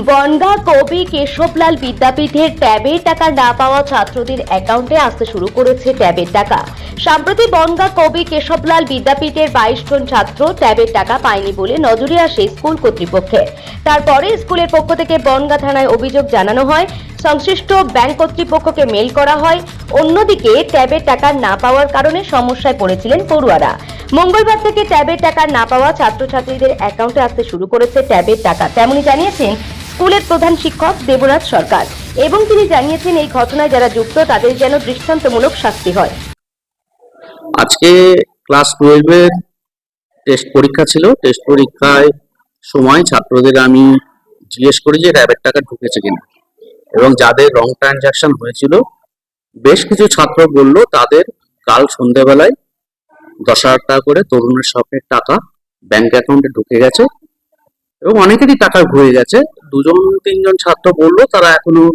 বনগা কবি কেশবলাল বিদ্যাপীঠের ট্যাবের টাকা না পাওয়া ছাত্রদের অ্যাকাউন্টে আসতে শুরু করেছে ট্যাবের টাকা। সম্প্রতি বনগা কবি কেশবলাল বিদ্যাপীঠের বাইশ জন ছাত্র ট্যাবের টাকা পায়নি বলে নজরে আসে স্কুল কর্তৃপক্ষের তারপরে স্কুলের পক্ষ থেকে বনগা থানায় অভিযোগ জানানো হয়, সংশ্লিষ্ট ব্যাংক কর্তৃপক্ষকে মেল করা হয়। অন্যদিকে ট্যাবের টাকা না পাওয়ার কারণে সমস্যায় পড়েছিলেন পড়ুয়ারা। মঙ্গলবার থেকে ট্যাবের টাকা না পাওয়া ছাত্রছাত্রীদের অ্যাকাউন্টে আসতে শুরু করেছে ট্যাবের টাকা। তেমনি জানিয়েছেন স্কুলের প্রধান শিক্ষক দেবরাজ সরকার। এবং তিনি জানিয়েছেন, এই ঘটনায় যারা যুক্ত, তাদের যেন দৃষ্টান্তমূলক শাস্তি হয়। আজকে ক্লাস টুয়েলভের টেস্ট পরীক্ষা ছিল। টেস্ট পরীক্ষায় সময় ছাত্রদের আমি জিজ্ঞেস করি যে, র্যাবের টাকা ঢুকেছে কিনা? এবং যাদের রং ট্রানজাকশন হয়েছিল, বেশ কিছু ছাত্র বলল, তাদের কাল সন্ধেবেলায় দশ হাজার টাকা করে তরুণের স্বপ্নের টাকা ব্যাংক অ্যাকাউন্টে ঢুকে গেছে। এবং অনেকেরই টাকা ঘুরে গেছে। দুজন তিনজন ছাত্র বলল তারা এখনও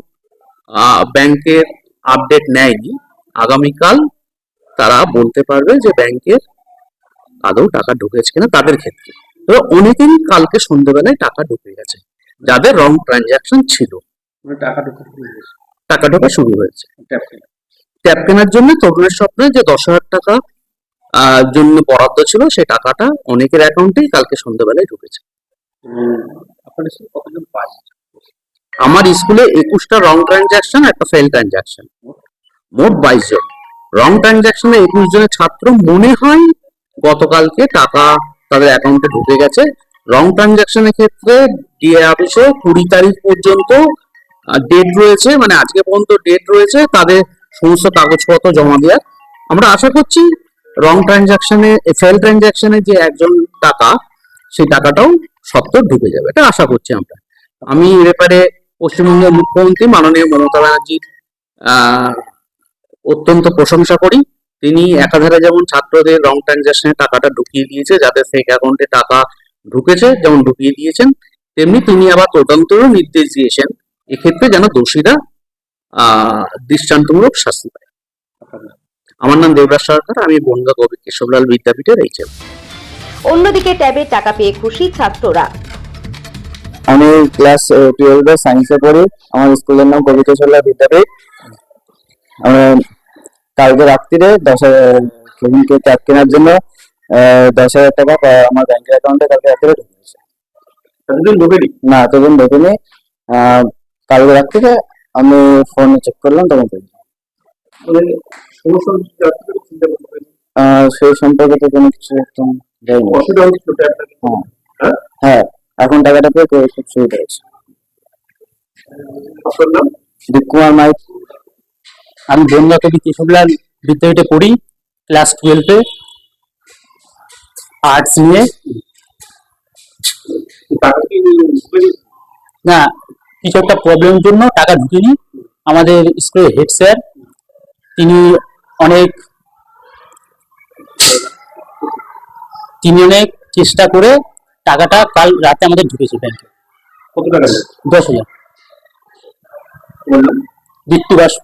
ব্যাংকের আপডেট নেয়নি। আগামীকাল তারা বলতে পারবে যে ব্যাংকের আদৌ টাকা ঢুকেছে কিনা তাদের ক্ষেত্রে। এবার অনেকেরই কালকে সন্ধ্যেবেলায় টাকা ঢুকে গেছে যাদের রং ট্রানজাকশন ছিল। মানে টাকা ঢুকে শুরু হয়েছে। টাকা ঢোকা শুরু হয়েছে। ট্যাপ ট্যাব কেনার জন্য তরুণের স্বপ্নে যে দশ হাজার টাকা জন্য বরাদ্দ ছিল সেই টাকাটা অনেকের অ্যাকাউন্টেই কালকে সন্ধ্যেবেলায় ঢুকেছে। আমার স্কুলে একুশটা রং ট্রানজাকশন একটা ফেল ট্রানজাকশন মোট বাইশ জন। রং ট্রানজাকশনে একুশ জনের ছাত্র মনে হয় গতকালকে টাকা তাদের অ্যাকাউন্টে ঢুকে গেছে। রং ট্রানজাকশনের ক্ষেত্রে ডিএ অফিসে কুড়ি তারিখ পর্যন্ত ডেট রয়েছে মানে আজকে পর্যন্ত ডেট রয়েছে, তাদের সমস্ত কাগজপত্র জমা দেওয়ার। আমরা আশা করছি রং ট্রানজাকশনে ফেল ট্রানজাকশনে যে একজন টাকা, সেই টাকাটাও সত্তর ঢুকে যাবে, এটা আশা করছি আমরা। আমি এ ব্যাপারে পশ্চিমবঙ্গের মুখ্যমন্ত্রী মাননীয় মমতা ব্যানার্জির অত্যন্ত প্রশংসা করি। তিনি একাধারে যেমন ছাত্রদের রং ট্রানজাকশনে টাকাটা ঢুকিয়ে দিয়েছে, যাতে ফেক অ্যাকাউন্টে টাকা ঢুকেছে, যেমন ঢুকিয়ে দিয়েছেন, তেমনি তিনি আবার তদন্তেরও নির্দেশ দিয়েছেন, এক্ষেত্রে যেন দোষীরা, আহ, দৃষ্টান্তমূলক শাস্তি পায়। আমার নাম দেবরাজ সরকার, আমি বনগা কবি কেশবলাল বিদ্যাপীঠের এই এইচএম অন্যদিকে ট্যাবে টাকা পেয়ে খুশি ছাত্ররা। আমি ক্লাস টুয়েলভে সায়েন্সে পড়ি। আমার স্কুলের নাম কবিকেশ্বরলা বিদ্যাপীঠ। আমি কালকে রাত্রিরে দশ হাজার সেদিনকে ট্যাব কেনার জন্য দশ হাজার টাকা আমার ব্যাংকের অ্যাকাউন্টে কালকে রাত্রে ঢুকেছে এতদিন ঢোকেনি? না এতদিন ঢোকেনি। কালকে রাত্রিরে আমি ফোনে চেক করলাম তখন পেয়েছি সমস্যা হচ্ছে যে আপনি চিন্তা করতে পারেন। আহ, সেই সম্পর্কে তো কোনো কিছু একদম যায়নি অসুবিধা হ্যাঁ? হ্যাঁ এখন টাকাটা পেয়ে খুব খুব সুবিধা হয়েছে আপনার নাম? দীপকুমার মাইক। আমি বনগা কবি কেশবলাল বিদ্যাপীঠে পড়ি ক্লাস টুয়েলভে আর্টস নিয়ে? না কিছু একটা প্রবলেমের জন্য টাকা ঢুকেনি। আমাদের স্কুলের হেড স্যার তিনি অনেক তিনি এনে চেষ্টা করে টাকাটা কাল রাতে আমাদের ঢুকেছে ব্যাংকে কত টাকা? দশ হাজার। মৃত্যু বাস্প বাষ্প